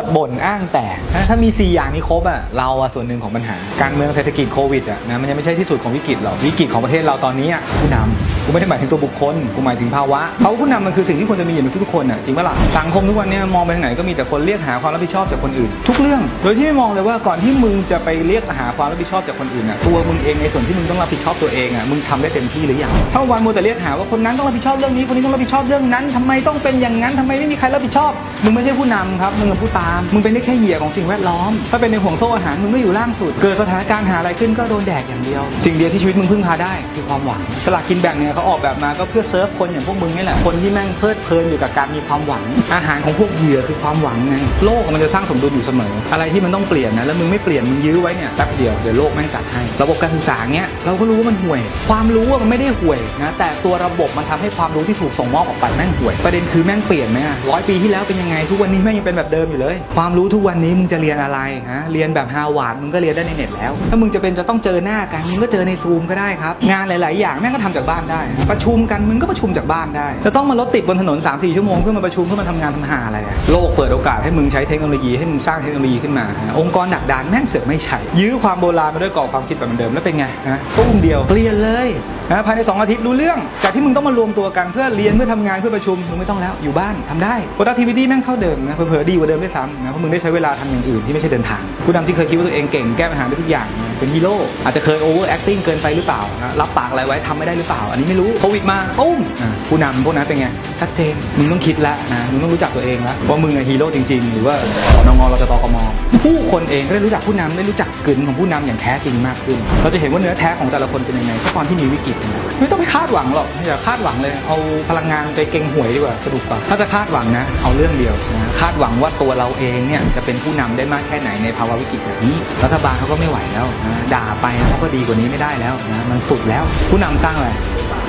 ษบ่นอ้างแต่ถ้ามี 4 อย่างนี้ครบอะเราอะส่วนหนึ่งของปัญหา การเมืองเศรษฐกิจโควิดอะนะมันยังไม่ใช่ที่สุดของวิกฤตหรอกวิกฤตของประเทศเราตอนนี้อะผู้นำ กูไม่ได้หมายถึงตัวบุคคล กูหมายถึงภาวะเพราผู้นำมันคือสิ่งที่ควรจะมีอยู่ในทุกๆคนอะจริงปะล่ะสังคมทุกวันเนี้มองไปทางไหนก็มีแต่คนเรียกหาความรับผิดชอบจากคนอื่น ทุกเรื่อง โดยที่ไม่มองเลยว่าก่อนที่มึงจะไปเรียกหาความรับผิดชอบจากคนอื่นอะตัวมึงเองในส่วนที่มึงต้องรับผิดชอบตัวเองอะมึงทำได้เต็มที่หรือยังถ้าวันมัวแต่เรียกหาว่าคนนั้นต้องรับผิดชอบเรื่องนี้คนนี้ต้องรับผิดชอบเรื่องนั้นทำไมต้องเป็นอย่างนั้นทำไมไม่มีใครรับผิดชอบ มึงไม่ใช่ผู้นำครับมึงเป็นผู้ตามมึงเป็นได้แค่เหยื่อของสิ่งแวดล้อม ถ้าเป็นในห่วงโซ่อาหารมึงก็อยู่ล่างสุด เกิดสถานการณ์หาอะไรขึ้นก็โดนแดกอย่างเดียวสิ่งเดียวที่ชีวิตมึงพึ่งพาได้คือความหวังสลากกินแบ่งเนี่ยเขาออกแบบมาก็เพื่อเซิร์ฟคนอย่างพวกมึงนี่แหละคนที่แม่งเพลิดเพลินอยู่กับการมีความหวัง อาหารของพวกเหยื่อคือความหวังไงโลกมันจะสร้างสมดุลอยู่เสมอ อะไรที่มันต้องเปลี่ยนนะแล้วมึงไม่เปลี่ยนมึงยื้อไว้เนี่ยแป๊บเดียวเดี๋ยวโลกแม่งจัดให้ ระบบการศึกษาเนี้ยเราก็รู้ว่ามันห่วย ความรู้ว่ามันไม่ได้ห่วยนะแต่ตัวระบบมันทำให้ความรู้ที่ถูกส่งมอบออกไปแม่งห่วย ประเด็นคือแม่งเปลี่ยนไหมอะร้อยปีที่แล้วเป็นยังไงทุกวันนี้แม่งยังเป็นแบบเดิมอยู่เลย ความรู้ทุกวันนี้มึงจะเรียนอะไรฮะเรียนแบบฮาวาดมึงก็เรียนได้ในเน็ตแล้ว ถ้ามึงจะเป็นจะต้องเจอหน้ากันมึงก็เจอในซูมก็ได้ครับงานหลาย ๆ อย่างแม่งก็ทำจากบ้านได้ประชุมกันมึงก็ประชุมจากบ้านได้จะต้องมารถติดบนถนน 3-4 ชั่วโมงเพื่อมาประชุมเพื่อมาทำงานทำหาอะไรอะโลกเปิดโอกาสให้มึงใช้เทคโนโลยีให้มึงสร้างเทคโนโลยีขึ้นมา องค์กรหนักดานแม่งเสือกไม่ใช่ยื้อความโบราณมาด้วยกรอความคิดแบบเดิมแล้วเป็นไงฮะตุ้มเดียวเปลี่ยนเลยนะภายใน 2 อาทิตย์รู้เรื่องจากที่มึงต้องมารวมตัวกันเพื่อเรียนเพื่อทำงานเพื่อประชุมมึงไม่ต้องแล้วอยู่บ้านทำได้ productivity แม่งเท่าเดิมนะเผลอๆดีกว่าเดิมด้วยซ้ำนะเพราะมึงได้ใช้เวลาทำอย่างอื่นที่ไม่ใช่เดินทางผู้นำที่เคยคิดว่าตัวเองเก่งแก้ปัญหาได้ทุกอย่างนะ เป็นฮีโร่อาจจะเคย over acting เกินไปหรือเปล่านะรับปากอะไรไว้ทำไม่ได้หรือเปล่า อันนี้ไม่รู้โควิดมาตุ้มผู้นำพวกนั้นเป็นไงชัดเจนมึงต้องคิดแล้วนะมึงต้องรู้จักตัวเองแล้วว่ามึงฮีโร่จริง ๆ หรือว่านงเราจะตกมผู้คนเองก็ได้รู้จักผู้นำได้รู้จักกลิ่นของผู้นำอย่างแท้จริงมากขึ้น เราจะเห็นว่าเนื้อแท้ของแต่ละคนเป็นยังไงก็ตอนที่มีวิกฤตไม่ต้องไปคาดหวังหรอกอย่าคาดหวังเลย เอาพลังงานไปเก่งหวยดีกว่าสนุกกว่าถ้าจะคาดหวังนะ เอาเรื่องเดียวนะคาดหวังว่าตัวเราเองเนี่ยจะเป็นผู้นำได้มากแค่ไหนในภาวะวิกฤตแบบนี้รัฐบาลเขาก็ไม่ไหวแล้วนะด่าไปเขาก็ดีกว่านี้ไม่ได้แล้วนะมันสุดแล้ว ผู้นำสร้างอะไร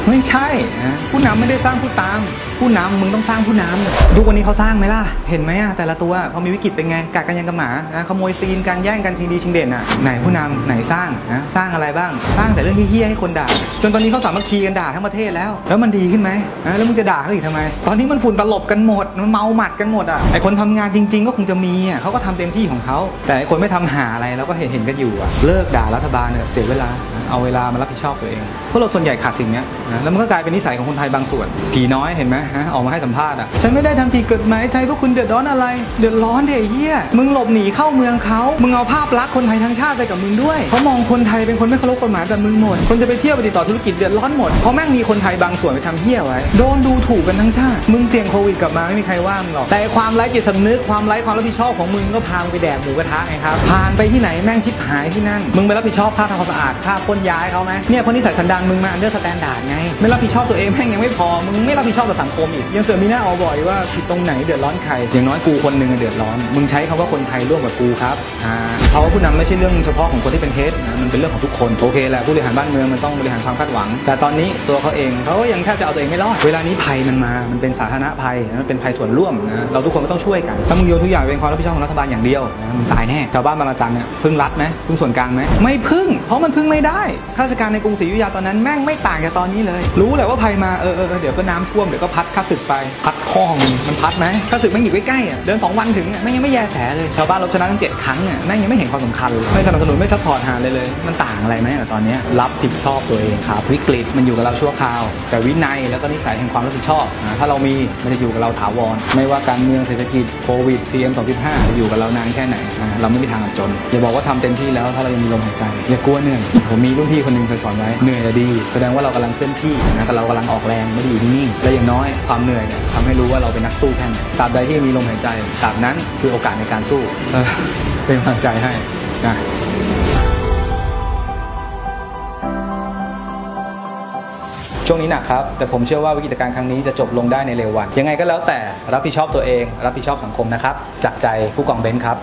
ไม่ใช่นะผู้นำไม่ได้สร้างผู้ตาม ผู้นำมึงต้องสร้างผู้นำทุกวันนี้เขาสร้างไหมล่ะ เห็นไหมอะแต่ละตัวพอมีวิกฤตเป็นไงกัดกันยังกับหมานะขโมยซีนการแย่งกันชิงดีชิงเด่นอะไหนผู้นำไหนสร้างนะสร้างอะไรบ้าง สร้างแต่เรื่องที่เฮี้ยให้คนด่า จนตอนนี้เขาสามัคคีกันด่าทั้งประเทศแล้ว แล้วมันดีขึ้นไหมนะแล้วมึงจะด่าเขาอีกทำไม ตอนนี้มันฝุ่นตลบกันหมดมันเมาหมัดกันหมดอะไอคนทำงานจริง ๆ ก็คงจะมีอะเขาก็ทำเต็มที่ของเขาแต่ไอคนไม่ทำหาอะไรเราก็เห็นเห็นกันอยู่อะเลิกด่ารัฐบาลเนี่ยเสียเวลาเอาเวลามารับผิดชอบตัวเองพวกเราส่วนใหญ่ขาดสิ่งนี้นะแล้วมันก็กลายเป็นนิสัยของคนไทยบางส่วน ผีน้อยเห็นไหมฮะออกมาให้สัมภาษณ์อะฉันไม่ได้ทำผิดกฎหมายไทยพวกคุณเดือดร้อนอะไรเดือดร้อนเด็เฮียมึงหลบหนีเข้าเมืองเขามึงเอาภาพลักษณ์คนไทยทั้งชาติไปกับมึงด้วยเขามองคนไทยเป็นคนไม่เคารพกฎหมายแบบมึงหมดคนจะไปเที่ยวไปติดต่อธุรกิจเดือดร้อนหมดเพราะแม่งมีคนไทยบางส่วนไปทำเฮี้ยไว้โดนดูถูกกันทั้งชาติมึงเสี่ยงโควิดกลับมาไม่มีใครว่ามึงหรอกแต่ความไร้จิตสำนึกความไร้ความรับผิดชอบของมึงก็พามึงไปแดกหมูกระทะไงครับผ่านไปที่ไหนแม่งชิบหายที่นั่นมึงไปรับผิดชอบค่าทำความสะอาดค่าพ่นย้ายเขาไหมเนี่ยคนที่ใส่สันดานมึงมาอันเดอร์สแตนดาร์ดไงไม่รับผิดชอบตัวเองแม่งยังไม่พอ มึงไม่รับผิดชอบต่อสังคมอีก ยังเสือมีหน้าเอบ่อยว่าผิดตรงไหนเดือดร้อนใคร อย่างน้อยกูคนหนึ่งอะเดือดร้อน มึงใช้คำว่าคนไทยร่วมกับกูครับอ่าเพราะผู้นำไม่ใช่เรื่องเฉพาะของคนที่เป็นเทสนะ มันเป็นเรื่องของทุกคน โอเคแหละผู้บริหารบ้านเมืองมันต้องบริหารความคาดหวัง แต่ตอนนี้ตัวเขาเองเขาก็ยังแทบจะเอาตัวเองไม่รอด เวลานี้ภัยมันมา มันเป็นสาธารณภัยมันเป็นภัยส่วนร่วมนะ เราทุกคนก็ต้องช่วยกัน ถ้ามึงโยนทุกอย่างเป็นความรับผิดชอบของรัฐบาลอย่างเดียวนะมึงตายแน่ชาวบ้านบางระจันเนี่ยพึ่งรัฐไหมพึ่งส่วนกลางไหมไม่พึ่ง เพราะมันพึ่งไม่ได้ข้าราชการในกรุงศรีอยุธยาตอนนั้นแม่งไม่ต่างจากตอนนี้เลยรู้แหละว่าภัยมาเออเออเออเดี๋ยวก็น้ำท่วมเดี๋ยวก็พัดข้าศึกไปพัดข้อของมึงมันพัดไหมข้าศึกแม่งอยู่ใกล้ๆอะเดินสองวันถึงอะแม่งยังไม่แยแสเลยชาวบ้านรบชนะตั้งเจ็ดครั้งอะแม่งยังไม่เห็นความสำคัญเลยไม่สนับสนุนไม่ซัพพอร์ตหาเลยเลย มันต่างอะไรไหมกับตอนเนี้ยรับผิดชอบตัวเองครับวิกฤตมันอยู่กับเราชั่วคราว แต่วินัยแล้วก็นิสัยแห่งความรับผิดชอบนะถ้าเรามีมันจะอยู่กับเราถาวรไม่ว่าการเมืองเศรษฐกิจโควิด PM 2.5จะอยู่กับเรานานแค่ไหนนะเราไม่มีทางอับจนอย่าบอกว่าทำเต็มที่แล้วถ้าเรายังมีลมหายใจอย่ากลัวเหนื่อยผมมีรุ่นพี่คนหนึงเคยสอนไว้เหนื่อยอะดี แสดงว่าเรากำลังเคลื่อนที่นะแต่เรากำลังออกแรงไม่ได้อยู่นิ่งและอย่างน้อยความเหนื่อยเนี่ยทำให้รู้ว่าเราเป็นนักสู้แค่ไหนตราบใดที่มีลมหายใจตราบนั้นคือโอกาสในการสู้เออเป็นกำลังใจให้นะช่วงนี้หนักครับ แต่ผมเชื่อว่าวิกฤตการณ์ครั้งนี้จะจบลงได้ในเร็ววัน ยังไงก็แล้วแต่รับผิดชอบตัวเอง รับผิดชอบสังคมนะครับ จากใจผู้กองเบนซ์ครับ